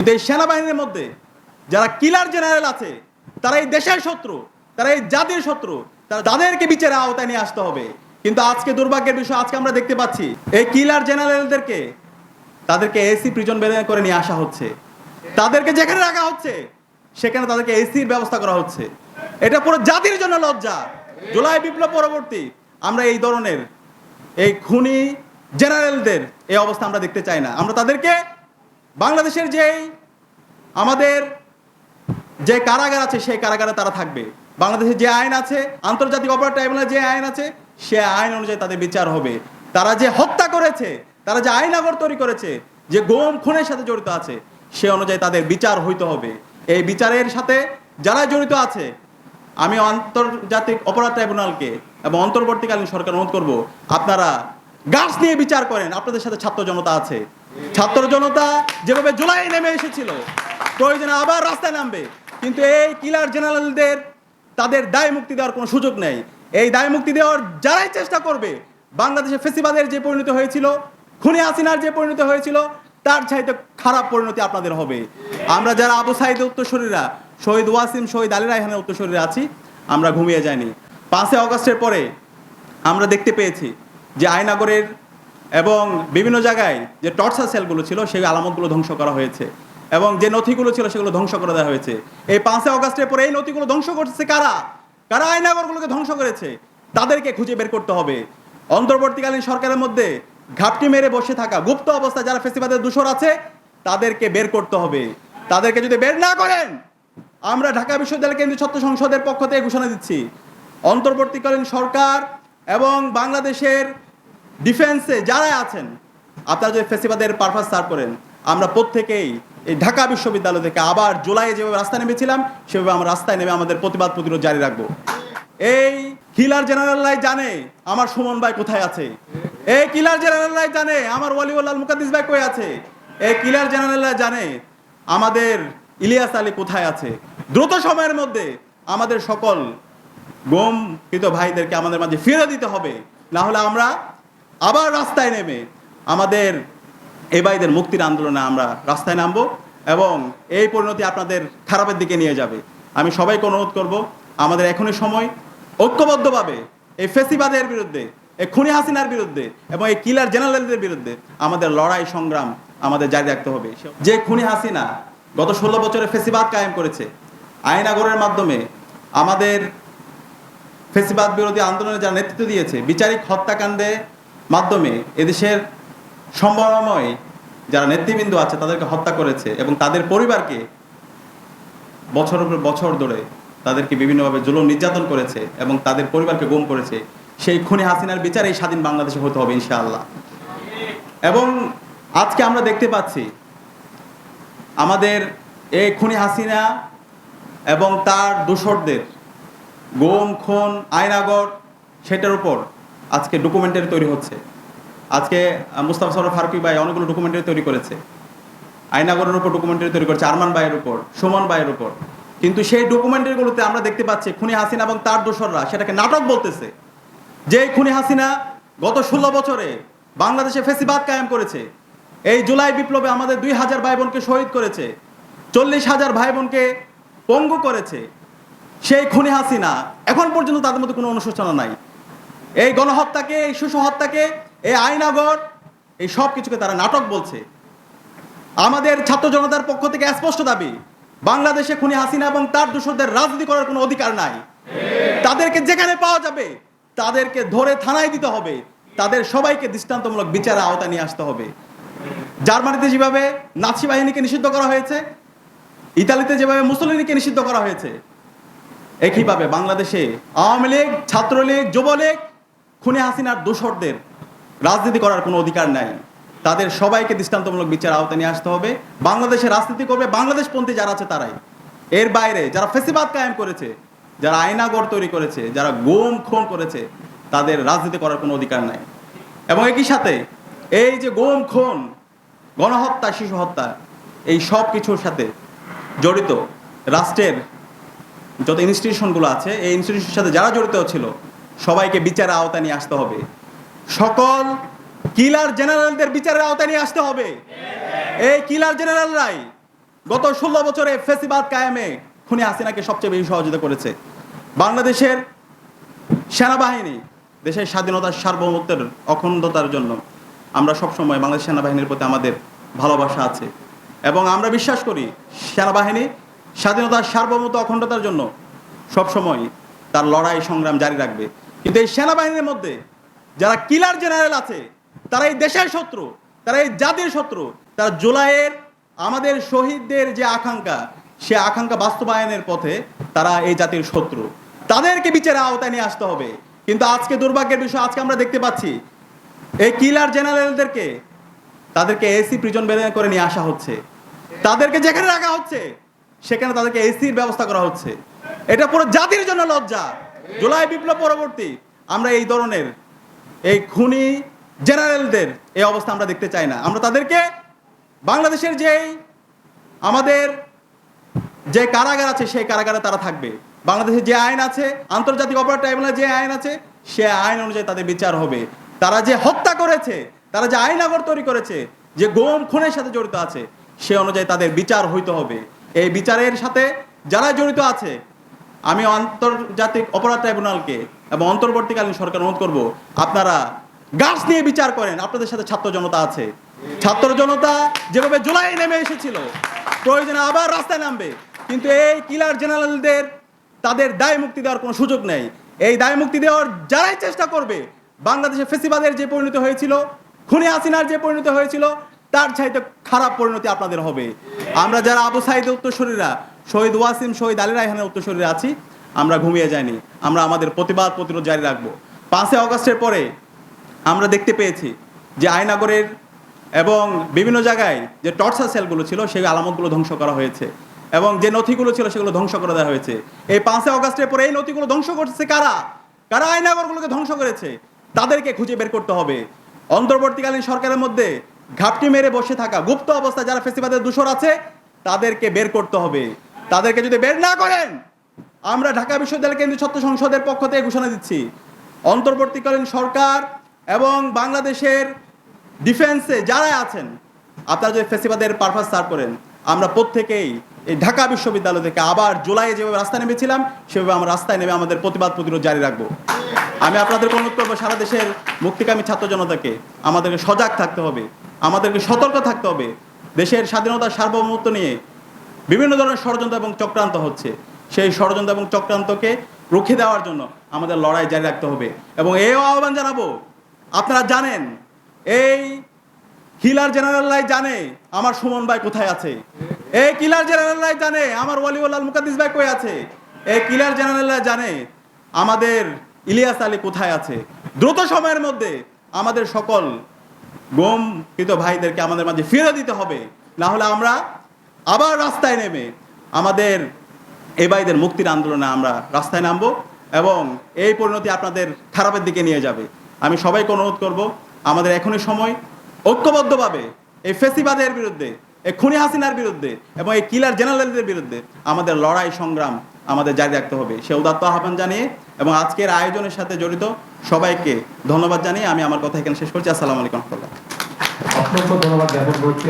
কিন্তু এই সেনাবাহিনীর মধ্যে যারা কিলার জেনারেল আছে, তারা এই দেশের শত্রু, তারা এই জাতির শত্রু, তারা তাদেরকে বিচারে আওতায় নিয়ে আসতে হবে। কিন্তু আজকে দুর্ভাগ্যের বিষয় আজকে আমরা দেখতে পাচ্ছি, এই কিলার জেনারেলদেরকে তাদেরকে এসি প্রিজন বেদনা করে নিয়ে আসা হচ্ছে। তাদেরকে যেখানে রাখা হচ্ছে, সেখানে তাদেরকে এসির ব্যবস্থা করা হচ্ছে। এটা পুরো জাতির জন্য লজ্জা। জুলাই বিপ্লব পরবর্তী আমরা এই ধরনের এই খুনি জেনারেলদের এই অবস্থা আমরা দেখতে চাই না। আমরা তাদেরকে বাংলাদেশের যেই আমাদের যে কারাগার আছে, সেই কারাগারে তারা থাকবে। বাংলাদেশে যে আইন আছে, আন্তর্জাতিক অপরাধ ট্রাইব্যুনাল যে আইন আছে, সে আইন অনুযায়ী তাদের বিচার হবে। তারা যে হত্যা করেছে, তারা যে আইন আগর তৈরি করেছে, যে গোম খুনের সাথে জড়িত আছে, সে অনুযায়ী তাদের বিচার হইতে হবে। এই বিচারের সাথে যারা জড়িত আছে, আমি আন্তর্জাতিক অপরাধ ট্রাইব্যুনালকে এবং অন্তর্বর্তীকালীন সরকার অনুরোধ করব, আপনারা গাছ নিয়ে বিচার করেন, আপনাদের সাথে ছাত্র জনতা আছে। ছাত্র জনতা যেভাবে জুলাই নেমে এসেছিল, প্রয়োজনে আবার রাস্তায় নামবে। কিন্তু এই কিলার জেনারেলদের, তাদের দায় মুক্তি দেওয়ার কোনো সুযোগ নেই। এই দায় মুক্তি দেওয়ার যারাই চেষ্টা করবে, বাংলাদেশে ফেসিবাদের যে পরিণতি হয়েছিল, খুনি হাসিনার যে পরিণতি হয়েছিল, তার চাইতে খারাপ পরিণতি আপনাদের হবে। আমরা যারা আবু সাইদের উত্তরসূরিরা, শহীদ ওয়াসিম, শহীদ আলী রায়হানের উত্তরসূরিরা আছি, আমরা ঘুমিয়ে যাইনি। পাঁচই অগস্টের পরে আমরা দেখতে পেয়েছি যে আয়নাগরের এবং বিভিন্ন জায়গায় যে টর্চার সেলগুলো ছিল, সেই আলামতগুলো ধ্বংস করা হয়েছে। এবং যে নথিগুলো ছিল, সেগুলো ধ্বংস করে দেওয়া হয়েছে। এই পাঁচই অগস্টের পরে এই নথিগুলো ধ্বংস করছে কারা? কারা আয়নাগরগুলোকে ধ্বংস করেছে? তাদেরকে খুঁজে বের করতে হবে। অন্তর্বর্তীকালীন সরকারের মধ্যে ঘাপটি মেরে বসে থাকা গুপ্ত অবস্থায় যারা ফেসিবাদের দূষর আছে, তাদেরকে বের করতে হবে। তাদেরকে যদি বের না করেন, আমরা ঢাকা বিশ্ববিদ্যালয় কেন্দ্রীয় ছাত্র সংসদের পক্ষ থেকে ঘোষণা দিচ্ছি। অন্তর্বর্তীকালীন সরকার এবং বাংলাদেশের ডিফেন্সে যারা আছেন আপনারা যদি ফেসিবাদের পারপাস সার করেন। আমরা প্রত্যেকেই এই ঢাকা বিশ্ববিদ্যালয় থেকে আবার জুলাইয়ে যেভাবে রাস্তায় নেমেছিলাম, সেভাবে আমরা রাস্তায় নেমে আমাদের প্রতিবাদ প্রতিরোধ জারি রাখব। এই কিলার জেনারেলরাই জানে আমার সুমন ভাই কোথায় আছে। এই কিলার জেনারেলরাই জানে আমার ওয়ালিউল্লাহ মুকাদ্দিস ভাই কই আছে। এই কিলার জেনারেলরা জানে আমাদের ইলিয়াস আলী কোথায় আছে। দ্রুত সময়ের মধ্যে আমাদের সকল গমকৃত ভাইদেরকে আমাদের মাঝে ফিরে দিতে হবে। না হলে আমরা আবার রাস্তায় নেমে আমাদের এই ভাইদের মুক্তির আন্দোলনে আমরা রাস্তায় নামবো এবং এই পরিণতি আপনাদের খারাপের দিকে নিয়ে যাবে। আমি সবাইকে অনুরোধ করব, আমাদের এখনই সময়। ঐক্যবদ্ধভাবে এই ফেসিবাদের বিরুদ্ধে, এই খুনি হাসিনার বিরুদ্ধে এবং এই কিলার জেনারেলদের বিরুদ্ধে আমাদের লড়াই সংগ্রাম আমাদের জারি রাখতে হবে। যে খুনি হাসিনা গত ষোলো বছরে ফেসিবাদ কায়েম করেছে, আইনাগরের মাধ্যমে আমাদের ফেসিবাদ বিরোধী আন্দোলনে যারা নেতৃত্ব দিয়েছে, বিচারিক হত্যাকাণ্ডের মাধ্যমে এদেশের সম্ভাবনাময় যারা নেতৃবৃন্দ আছে, তাদেরকে হত্যা করেছে এবং তাদের পরিবারকে বছরের পর বছর ধরে তাদেরকে বিভিন্নভাবে জুলুম নির্যাতন করেছে এবং তাদের পরিবারকে গুম করেছে। সেই খুনি হাসিনার বিচার এই স্বাধীন বাংলাদেশে হতে হবে, ইনশাআল্লাহ। এবং আজকে আমরা দেখতে পাচ্ছি, আমাদের এই খুনি হাসিনা এবং তার দোসরদের গোম, খুন আয়নাগর সেটার উপর আজকে ডকুমেন্টারি তৈরি হচ্ছে। আজকে মুস্তাফা সরফ ফারুকি ভাই অনেকগুলো ডকুমেন্টারি তৈরি করেছে। আয়নাগরের উপর ডকুমেন্টারি তৈরি করেছে, আরমান ভাইয়ের উপর, সুমন ভাইয়ের উপর। কিন্তু সেই ডকুমেন্টারিগুলোতে আমরা দেখতে পাচ্ছি খুনি হাসিনা এবং তার দোসররা সেটাকে নাটক বলতেছে। যে খুনি হাসিনা গত ষোলো বছরে বাংলাদেশে ফেসিবাদ কায়েম করেছে। এই জুলাই বিপ্লবে আমাদের দুই হাজার ভাই বোনকে শহীদ করেছে, চল্লিশ হাজার ভাই বোনকে পঙ্গু করেছে। সেই খুনি হাসিনা এখন পর্যন্ত তাদের মধ্যে কোনো অনুশোচনা নাই। এই গণহত্যাকে, এই শিশু হত্যাকে এই আইনাগর, এই সব কিছুকে তারা নাটক বলছে। আমাদের ছাত্র জনতার পক্ষ থেকে স্পষ্ট দাবি, বাংলাদেশে খুনি হাসিনা এবং তার দূষরদের রাজনীতি করার কোনো অধিকার নাই। তাদেরকে যেখানে পাওয়া যাবে, তাদেরকে ধরে থানায় দিতে হবে। তাদের সবাইকে দৃষ্টান্তমূলক বিচারে আওতা নিয়ে আসতে হবে। জার্মানিতে যেভাবে নাৎসি বাহিনীকে নিষিদ্ধ করা হয়েছে, ইতালিতে যেভাবে মুসলিনীকে নিষিদ্ধ করা হয়েছে, একইভাবে বাংলাদেশে আওয়ামী লীগ, ছাত্রলীগ, যুবলীগ খুনে হাসিনার দোসরদের রাজনীতি করার কোনো অধিকার নাই। তাদের সবাইকে দৃষ্টান্তমূলক বিচার আওতায় নিয়ে আসতে হবে। বাংলাদেশে রাজনীতি করবে বাংলাদেশপন্থী যারা আছে তারাই। এর বাইরে যারা ফেসিবাদ কায়েম করেছে, যারা আয়নাগর তৈরি করেছে, যারা গোম, খুন করেছে, তাদের রাজনীতি করার কোনো অধিকার নাই। এবং একই সাথে এই যে গোম, খুন, গণহত্যা, শিশু হত্যা, এই সব কিছুর সাথে জড়িত রাষ্ট্রের যত ইনস্টিটিউশনগুলো আছে, এই ইনস্টিটিউশনের সাথে যারা জড়িত ছিল সবাইকে বিচারের আওতায় নিয়ে আসতে হবে। সকল কিলার জেনারেলদের বিচারের আওতায় নিয়ে আসতে হবে। এই কিলার জেনারেলরাই গত ষোলো বছরে ফেসিবাদ কায়েমে খুনি হাসিনাকে সবচেয়ে বেশি সহযোগিতা করেছে। বাংলাদেশের সেনাবাহিনী দেশের স্বাধীনতার সার্বভৌমত্বের অখণ্ডতার জন্য আমরা সবসময় বাংলাদেশ সেনাবাহিনীর প্রতি আমাদের ভালোবাসা আছে। এবং আমরা বিশ্বাস করি সেনাবাহিনী স্বাধীনতার সার্বভৌমত্ব অখণ্ডতার জন্য সবসময় তার লড়াই সংগ্রাম জারি রাখবে। কিন্তু এই সেনাবাহিনীর মধ্যে যারা কিলার জেনারেল আছে, তারা এই দেশের শত্রু, তারা এই জাতির শত্রু, তারা জুলাইয়ের আমাদের শহীদদের যে আকাঙ্ক্ষা, সে আকাঙ্ক্ষা বাস্তবায়নের পথে তারা এই জাতির শত্রু। তাদেরকে বিচারে আওতায় নিয়ে আসতে হবে। কিন্তু আজকে দুর্ভাগ্যের বিষয়, আজকে আমরা দেখতে পাচ্ছি, এই কিলার জেনারেলদেরকে তাদেরকে এসি প্রিজন বের করে নিয়ে আসা হচ্ছে। তাদেরকে যেখানে রাখা হচ্ছে, সেখানে তাদেরকে এসির ব্যবস্থা করা হচ্ছে। এটা পুরো জাতির জন্য লজ্জা। জুলাই বিপ্লব পরবর্তী আমরা এই ধরনের এই খুনি জেনারেলদের এই অবস্থা আমরা দেখতে চাই না। আমরা তাদেরকে বাংলাদেশের যেই আমাদের যে কারাগার আছে, সেই কারাগারে তারা থাকবে। বাংলাদেশে যে আইন আছে, আন্তর্জাতিক অপরাধ ট্রাইব্যুনাল যে আইন আছে, সে আইন অনুযায়ী তাদের বিচার হবে। তারা যে হত্যা করেছে, তারা যে আইনাগর তৈরি করেছে, যে গোম খুনের সাথে জড়িত আছে, সে অনুযায়ী তাদের বিচার হইতে হবে। এই বিচারের সাথে যারা জড়িত আছে আমি আন্তর্জাতিক অপরাধ ট্রাইব্যুনালকে এবং অন্তর্বর্তীকালীন সরকার অনুরোধ করব, আপনারা গাছ নিয়ে বিচার করেন, আপনাদের সাথে ছাত্র জনতা আছে। ছাত্র জনতা যেভাবে জুলাই নেমে এসেছিল, প্রয়োজনে আবার রাস্তায় নামবে। কিন্তু এই কিলার জেনারেলদের, তাদের দায় মুক্তি দেওয়ার কোনো সুযোগ নেই। এই দায় মুক্তি দেওয়ার যারাই চেষ্টা করবে, বাংলাদেশে ফেসিবাদের যে পরিণতি হয়েছিল, খুনি হাসিনার যে পরিণতি হয়েছিল, তার চাইতে খারাপ পরিণতি আপনাদের হবে। আমরা যারা আবু সাইদের উত্তরসূরিরা শহীদ ওয়াসিম, শহীদ আলী রায়হানের উত্তরসূরিরা আছি। আমরা ঘুমিয়ে যাইনি। আমরা আমাদের প্রতিবাদ প্রতিরোধ জারি রাখব। পাঁচই অগস্টের পরে আমরা দেখতে পেয়েছি যে আয়নাগরের এবং বিভিন্ন জায়গায় যে টর্চার সেলগুলো ছিল, সেই আলামতগুলো ধ্বংস করা হয়েছে এবং যে নথিগুলো ছিল, সেগুলো ধ্বংস করে দেওয়া হয়েছে। এই পাঁচই অগস্টের পরে এই নথিগুলো ধ্বংস করছে কারা? কারা আয়নাগরগুলোকে ধ্বংস করেছে? তাদেরকে খুঁজে বের করতে হবে। অন্তর্বর্তীকালীন সরকারের মধ্যে ঘাপটি মেরে বসে থাকা গুপ্ত অবস্থায় যারা ফেসিবাদের দূষর আছে, তাদেরকে বের করতে হবে। তাদেরকে যদি বের না করেন, আমরা ঢাকা বিশ্ববিদ্যালয় কেন্দ্রীয় ছাত্র সংসদের পক্ষ থেকে ঘোষণা দিচ্ছি, অন্তর্বর্তীকালীন সরকার এবং বাংলাদেশের ডিফেন্সে যারা আছেন, আপনারা যদি ফেসিবাদের পারপাস সার করেন, আমরা প্রত্যেকেই এই ঢাকা বিশ্ববিদ্যালয় থেকে আবার জুলাইয়ে যেভাবে রাস্তায় নেমেছিলাম, সেভাবে আমরা রাস্তায় নেমে আমাদের প্রতিবাদ প্রতিরোধ জারি রাখব। আমি আপনাদের অনুরোধ করব সারা দেশের মুক্তিকামী ছাত্র জনতাকে, আমাদেরকে সজাগ থাকতে হবে, আমাদেরকে সতর্ক থাকতে হবে, দেশের স্বাধীনতার সার্বভৌমত্ব নিয়ে বিভিন্ন ধরনের ষড়যন্ত্র এবং চক্রান্ত হচ্ছে। সেই ষড়যন্ত্র এবং চক্রান্তকে রুখে দেওয়ার জন্য আমাদের লড়াই জারি রাখতে হবে। এবং এও আহ্বান জানাব, আপনারা জানেন, এই হিলার জেনারেলরাই জানে আমার সুমন ভাই কোথায় আছে। এই কিলার জেনারেলরাই জানে আমার ওয়ালিউল্লাহ মুকাদ্দিস ভাই কই আছে। এই কিলার জেনারেলরা জানে আমাদের ইলিয়াস আলী কোথায় আছে। দ্রুত সময়ের মধ্যে আমাদের সকল গমকৃত ভাইদেরকে আমাদের মাঝে ফিরে দিতে হবে। না হলে আমরা আবার রাস্তায় নেমে আমাদের এই ভাইদের মুক্তির আন্দোলনে আমরা রাস্তায় নামবো এবং এই পরিণতি আপনাদের খারাপের দিকে নিয়ে যাবে। আমি সবাইকে অনুরোধ করব, আমাদের এখনই সময়। ঐক্যবদ্ধভাবে এই ফেসিবাদের বিরুদ্ধে, এই খুনি হাসিনার বিরুদ্ধে এবং এই কিলার জেনারেলদের বিরুদ্ধে আমাদের লড়াই সংগ্রাম আমাদের জারি রাখতে হবে। সে উদাত্ত আহ্বান জানিয়ে এবং আজকের আয়োজনের সাথে জড়িত সবাইকে ধন্যবাদ জানিয়ে আমি আমার কথা এখানে শেষ করছি। আসসালামু আলাইকুম রহমতুল্লাহ। অসংখ্য ধন্যবাদ জ্ঞাপন করছি।